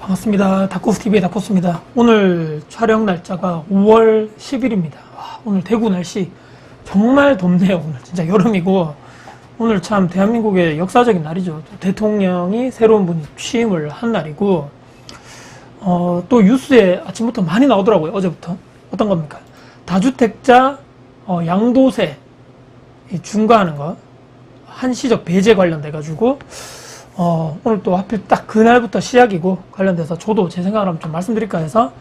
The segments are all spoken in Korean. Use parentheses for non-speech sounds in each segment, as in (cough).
반갑습니다. 다코스TV의 다코스입니다. 오늘 촬영 날짜가 5월 10일입니다. 오늘 대구 날씨 정말 덥네요. 오늘 진짜 여름이고 오늘 참 대한민국의 역사적인 날이죠. 또 대통령이 새로운 분이 취임을 한 날이고 어, 또 뉴스에 아침부터 많이 나오더라고요. 어제부터 어떤 겁니까? 다주택자 어, 양도세 이 중과하는 거 한시적 배제 관련돼 가지고 어, 오늘 또 하필 딱 그날부터 시작이고 관련돼서 저도 제 생각을 한번 좀 말씀드릴까 해서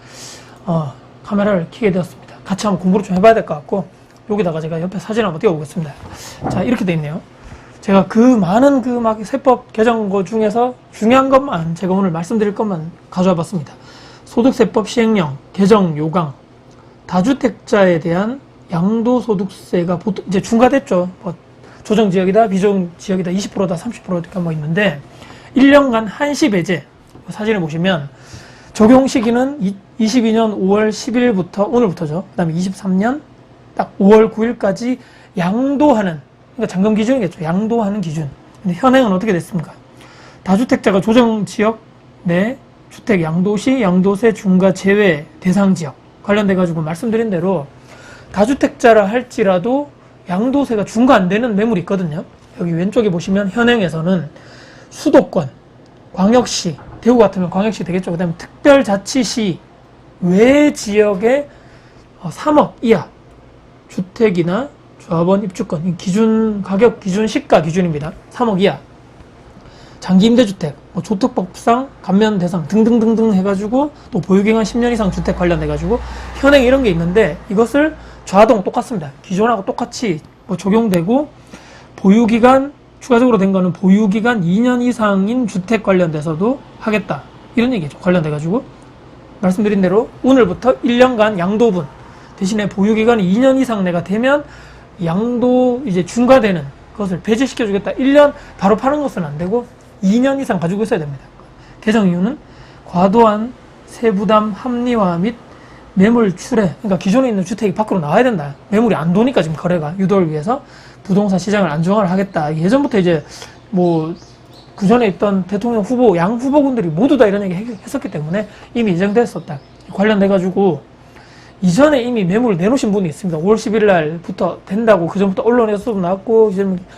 어, 카메라를 켜게 되었습니다. 같이 한번 공부를 좀 해봐야 될 것 같고 여기다가 제가 옆에 사진 한번 띄워보겠습니다. 자 이렇게 돼 있네요. 제가 그 많은 그 막 세법 개정 거 중에서 중요한 것만 제가 오늘 말씀드릴 것만 가져와 봤습니다. 소득세법 시행령 개정 요강 다주택자에 대한 양도소득세가 보통 이제 중과됐죠. 뭐 조정 지역이다, 비조정 지역이다, 20%다, 30%다 뭐 있는데 1년간 한시 배제 사진을 보시면 적용 시기는 22년 5월 10일부터 오늘부터죠. 그다음에 23년 딱 5월 9일까지 양도하는 그러니까 잔금 기준이겠죠. 양도하는 기준. 근데 현행은 어떻게 됐습니까? 다주택자가 조정 지역 내 주택 양도 시 양도세 중과 제외 대상 지역 관련돼 가지고 말씀드린 대로 다주택자라 할지라도 양도세가 중과 안 되는 매물이 있거든요. 여기 왼쪽에 보시면 현행에서는 수도권, 광역시, 대구 같으면 광역시 되겠죠. 그 다음에 특별자치시 외 지역의 3억 이하 주택이나 조합원 입주권 이 기준 가격 기준 시가 기준입니다. 3억 이하 장기 임대주택, 뭐 조특법상 감면 대상 등등등등 해가지고 또 보유기간 10년 이상 주택 관련해가지고 현행 이런 게 있는데 이것을 좌동 똑같습니다. 기존하고 똑같이 뭐 적용되고 보유기간 추가적으로 된 거는 보유기간 2년 이상인 주택 관련돼서도 하겠다 이런 얘기죠. 관련돼가지고 말씀드린 대로 오늘부터 1년간 양도분 대신에 보유기간이 2년 이상 내가 되면 양도 이제 중과되는 것을 배제시켜 주겠다. 1년 바로 파는 것은 안 되고 2년 이상 가지고 있어야 됩니다. 개정 이유는 과도한 세부담 합리화 및 매물 출회, 그러니까 기존에 있는 주택이 밖으로 나와야 된다. 매물이 안 도니까 지금 거래가 유도를 위해서 부동산 시장을 안정화를 하겠다. 예전부터 이제 뭐 그 전에 있던 대통령 후보, 양 후보군들이 모두 다 이런 얘기 했었기 때문에 이미 예정됐었다. 관련돼가지고 이전에 이미 매물을 내놓으신 분이 있습니다. 5월 11일 날부터 된다고 그 전부터 언론에서도 나왔고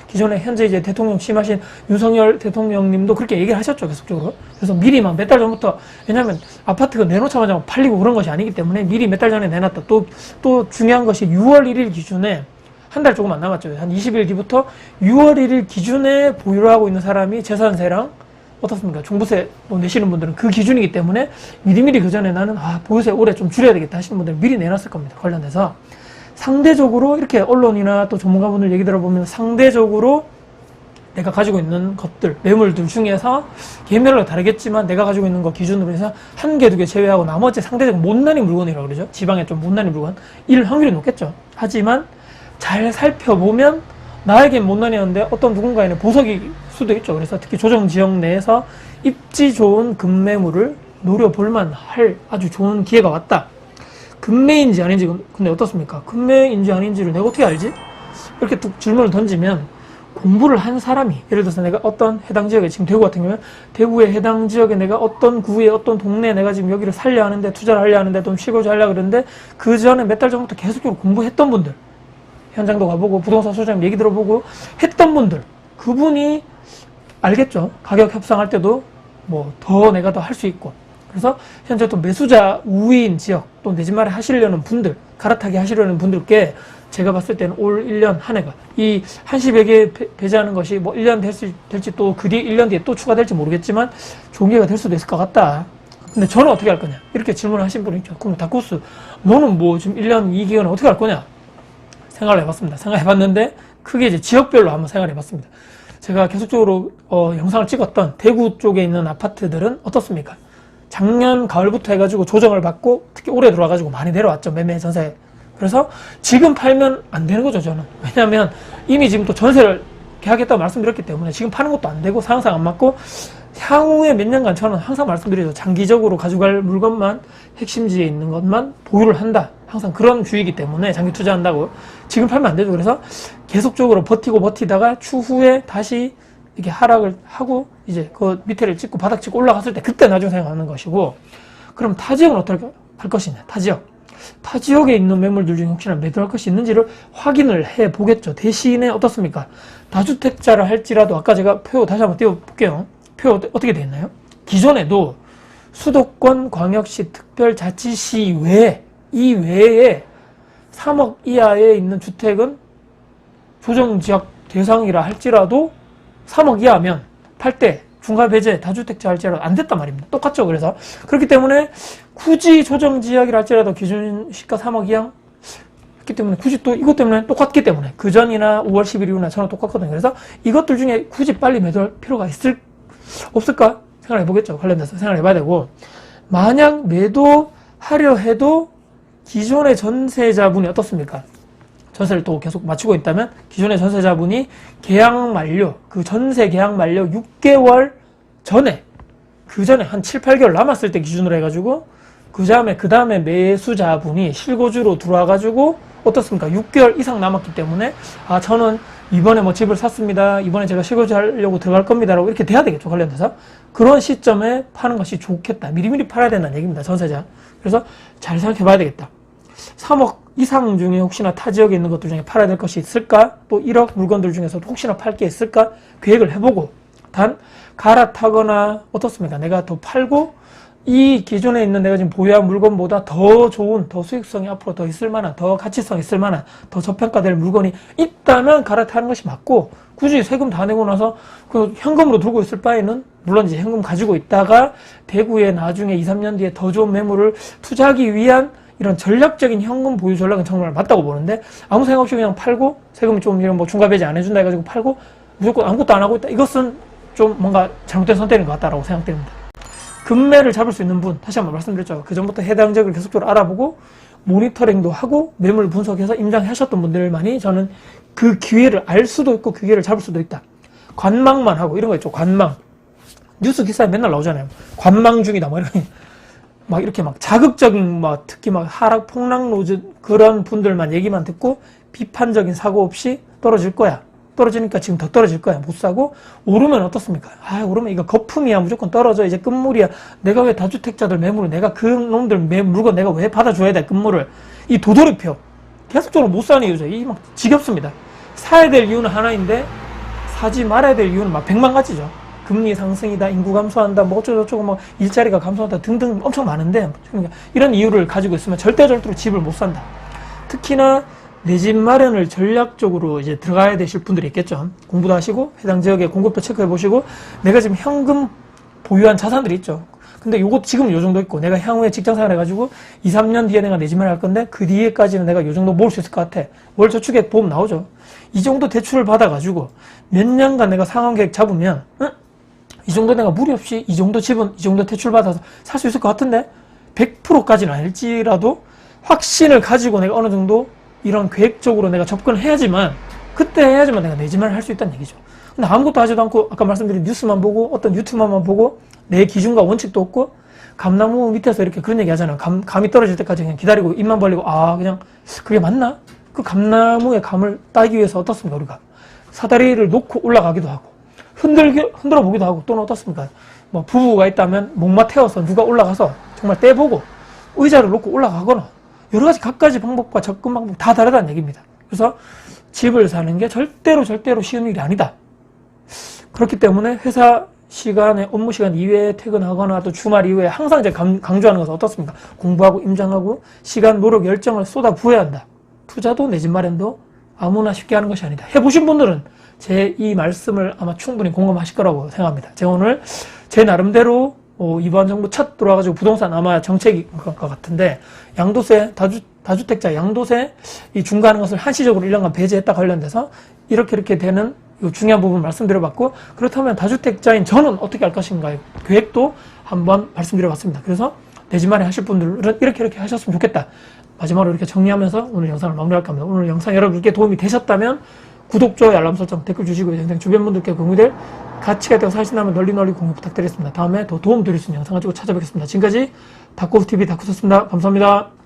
기존에 현재 이제 대통령 취임하신 윤석열 대통령님도 그렇게 얘기를 하셨죠 계속적으로. 그래서 미리 막몇달 전부터 왜냐하면 아파트가 내놓자마자 팔리고 그런 것이 아니기 때문에 미리 몇 달 전에 내놨다. 또또 중요한 것이 6월 1일 기준에 한 달 조금 안 남았죠. 한 20일 뒤부터 6월 1일 기준에 보유를 하고 있는 사람이 재산세랑 어떻습니까? 종부세 뭐 내시는 분들은 그 기준이기 때문에 미리미리 그 전에 나는 아 보유세 올해 좀 줄여야 되겠다 하시는 분들 미리 내놨을 겁니다. 관련해서 상대적으로 이렇게 언론이나 또 전문가분들 얘기 들어보면 상대적으로 내가 가지고 있는 것들 매물들 중에서 개별로 다르겠지만 내가 가지고 있는 거 기준으로 해서 한 개 두 개 제외하고 나머지 상대적으로 못난이 물건이라고 그러죠. 지방에 좀 못난이 물건 일 확률이 높겠죠. 하지만 잘 살펴보면 나에겐 못난이었는데 어떤 누군가에는 보석이 수도 있죠. 그래서 특히 조정 지역 내에서 입지 좋은 급매물을 노려볼만 할 아주 좋은 기회가 왔다. 급매인지 아닌지 근데 어떻습니까? 급매인지 아닌지를 내가 어떻게 알지? 이렇게 뚝 질문을 던지면 공부를 한 사람이 예를 들어서 내가 어떤 해당 지역에 지금 대구 같은 경우는 대구의 해당 지역에 내가 어떤 구에 어떤 동네에 내가 지금 여기를 살려 하는데 투자를 하려 하는데 좀 쉬고자 하려 그러는데 그 전에 몇 달 전부터 계속적으로 공부했던 분들 현장도 가보고 부동산 소장 얘기 들어보고 했던 분들 그분이 알겠죠 가격 협상할 때도 뭐 더 내가 더 할 수 있고 그래서 현재 또 매수자 우위인 지역 또 내 집 마련 하시려는 분들 갈아타기 하시려는 분들께 제가 봤을 때는 올 1년 한 해가 이 한시 베개 배제하는 것이 뭐 1년 될지, 될지 또 그 뒤에 1년 뒤에 또 추가될지 모르겠지만 기회가 될 수도 있을 것 같다. 근데 저는 어떻게 할 거냐? 이렇게 질문을 하신 분이 있죠. 그럼 다코스 너는 뭐 지금 1년 이 기간에 어떻게 할 거냐? 생각을 해봤습니다. 생각해봤는데 크게 이제 지역별로 한번 생각을 해봤습니다. 제가 계속적으로 어, 영상을 찍었던 대구 쪽에 있는 아파트들은 어떻습니까? 작년 가을부터 해가지고 조정을 받고 특히 올해 들어와가지고 많이 내려왔죠 매매 전세. 그래서 지금 팔면 안 되는 거죠 저는. 왜냐하면 이미 지금 또 전세를 계약했다고 말씀드렸기 때문에 지금 파는 것도 안 되고 상황상 안 맞고 향후에 몇 년간 저는 항상 말씀드리죠. 장기적으로 가져갈 물건만 핵심지에 있는 것만 보유를 한다. 항상 그런 주의이기 때문에 장기 투자한다고 지금 팔면 안 되죠. 그래서 계속적으로 버티고 버티다가 추후에 다시 이렇게 하락을 하고 이제 그 밑에를 찍고 바닥 찍고 올라갔을 때 그때 나중에 생각하는 것이고 그럼 타 지역은 어떻게 할 것이냐 타 지역 타 지역에 있는 매물들 중에 혹시나 매도할 것이 있는지를 확인을 해 보겠죠 대신에 어떻습니까 다주택자를 할지라도 아까 제가 표 다시 한번 띄워 볼게요 표 어떻게 돼 있나요 기존에도 수도권 광역시 특별자치시 외에 이 외에 3억 이하에 있는 주택은 조정지역 대상이라 할지라도 3억 이하면 팔때 중과 배제 다주택자 할지라도 안 됐단 말입니다. 똑같죠. 그래서 그렇기 때문에 굳이 조정지역이라 할지라도 기준 시가 3억 이하 그렇기 때문에 굳이 또 이것 때문에 똑같기 때문에 그 전이나 5월 10일 이후나 저는 똑같거든요. 그래서 이것들 중에 굳이 빨리 매도할 필요가 있을 없을까 생각해 보겠죠. 관련돼서 생각해 봐야 되고 만약 매도하려 해도 기존의 전세자분이 어떻습니까? 전세를 또 계속 맞추고 있다면 기존의 전세자분이 계약 만료, 그 전세 계약 만료 6개월 전에 그 전에 한 7, 8개월 남았을 때 기준으로 해가지고 그 다음에 그 다음에 매수자분이 실거주로 들어와가지고 어떻습니까? 6개월 이상 남았기 때문에 아 저는 이번에 뭐 집을 샀습니다. 이번에 제가 실거주 하려고 들어갈 겁니다라고 이렇게 돼야 되겠죠 관련돼서 그런 시점에 파는 것이 좋겠다. 미리미리 팔아야 된다는 얘기입니다. 전세자. 그래서 잘 생각해 봐야 되겠다. 3억 이상 중에 혹시나 타 지역에 있는 것들 중에 팔아야 될 것이 있을까? 또 1억 물건들 중에서도 혹시나 팔 게 있을까? 계획을 해보고 단 갈아타거나 어떻습니까? 내가 더 팔고 이 기존에 있는 내가 지금 보유한 물건보다 더 좋은, 더 수익성이 앞으로 더 있을 만한, 더 가치성 있을 만한, 더 저평가될 물건이 있다면 갈아타는 것이 맞고, 굳이 세금 다 내고 나서 그 현금으로 들고 있을 바에는, 물론 이제 현금 가지고 있다가 대구에 나중에 2, 3년 뒤에 더 좋은 매물을 투자하기 위한 이런 전략적인 현금 보유 전략은 정말 맞다고 보는데, 아무 생각 없이 그냥 팔고, 세금이 좀 이런 뭐 중과배제 안 해준다 해가지고 팔고, 무조건 아무것도 안 하고 있다. 이것은 좀 뭔가 잘못된 선택인 것 같다라고 생각됩니다. 금매를 잡을 수 있는 분 다시 한번 말씀드렸죠. 그 전부터 해당 지역을 계속적으로 알아보고 모니터링도 하고 매물 분석해서 임장하셨던 분들만이 저는 그 기회를 알 수도 있고 그 기회를 잡을 수도 있다. 관망만 하고 이런 거 있죠. 관망. 뉴스 기사에 맨날 나오잖아요. 관망 중이다. 뭐 이런 (laughs) 막 이렇게 막 자극적인 막 특히 막 하락 폭락 로즈 그런 분들만 얘기만 듣고 비판적인 사고 없이 떨어질 거야. 떨어지니까 지금 더 떨어질 거야. 못 사고 오르면 어떻습니까? 아, 오르면 이거 거품이야. 무조건 떨어져. 이제 끝물이야. 내가 왜 다주택자들 매물을 내가 그 놈들 매 물건 내가 왜 받아줘야 돼? 끝물을. 이 도돌이표. 계속적으로 못 사는 이유죠. 이 막 지겹습니다. 사야 될 이유는 하나인데 사지 말아야 될 이유는 막 백만 가지죠. 금리 상승이다, 인구 감소한다, 뭐 어쩌고저쩌고 뭐 일자리가 감소한다 등등 엄청 많은데 그러니까 이런 이유를 가지고 있으면 절대 절대로 집을 못 산다. 특히나 내 집 마련을 전략적으로 이제 들어가야 되실 분들이 있겠죠. 공부도 하시고 해당 지역의 공급도 체크해 보시고 내가 지금 현금 보유한 자산들이 있죠. 근데 요거 지금 요 정도 있고 내가 향후에 직장 생활 해가지고 2, 3년 뒤에 내가 내집 마련할 건데 그 뒤에까지는 내가 요 정도 모을 수 있을 것 같아. 월 저축액 보험 나오죠. 이 정도 대출을 받아가지고 몇 년간 내가 상환 계획 잡으면 응? 이 정도 내가 무리 없이 이 정도 집은 이 정도 대출 받아서 살 수 있을 것 같은데 100%까지는 아닐지라도 확신을 가지고 내가 어느 정도 이런 계획적으로 내가 접근을 해야지만 그때 해야지만 내가 내 집을 할 수 있다는 얘기죠. 근데 아무것도 하지도 않고 아까 말씀드린 뉴스만 보고 어떤 유튜브만 보고 내 기준과 원칙도 없고 감나무 밑에서 이렇게 그런 얘기 하잖아요. 감, 감이 떨어질 때까지 그냥 기다리고 입만 벌리고 아 그냥 그게 맞나? 그 감나무의 감을 따기 위해서 어떻습니까 우리가 사다리를 놓고 올라가기도 하고 흔들기 흔들어 보기도 하고 또는 어떻습니까? 뭐 부부가 있다면 목마 태워서 누가 올라가서 정말 떼보고 의자를 놓고 올라가거나 여러 가지 각가지 방법과 접근 방법 다 다르다는 얘기입니다. 그래서 집을 사는 게 절대로 절대로 쉬운 일이 아니다. 그렇기 때문에 회사 시간에 업무 시간 이외에 퇴근하거나 또 주말 이후에 항상 이제 강, 강조하는 것은 어떻습니까? 공부하고 임장하고 시간, 노력, 열정을 쏟아 부어야 한다. 투자도 내 집 마련도 아무나 쉽게 하는 것이 아니다. 해보신 분들은 제 이 말씀을 아마 충분히 공감하실 거라고 생각합니다. 제가 오늘 제 나름대로 어, 이번 정부 첫 들어와가지고 부동산 아마 정책인 것 같은데 양도세 다주 다주택자 양도세 이 중과하는 것을 한시적으로 1년간 배제했다 관련돼서 이렇게 이렇게 되는 이 중요한 부분 말씀드려봤고 그렇다면 다주택자인 저는 어떻게 할 것인가요? 계획도 한번 말씀드려봤습니다. 그래서 내 집 마련 하실 분들은 이렇게 이렇게 하셨으면 좋겠다. 마지막으로 이렇게 정리하면서 오늘 영상을 마무리할까 합니다. 오늘 영상 여러분께 도움이 되셨다면 구독, 좋아요, 알람 설정, 댓글 주시고 영상 주변 분들께 공유 될 가치가 있다고 사실나면 널리 널리 공유 부탁드리겠습니다. 다음에 더 도움 드릴 수 있는 영상 가지고 찾아뵙겠습니다. 지금까지 다코스TV 다코스였습니다. 감사합니다.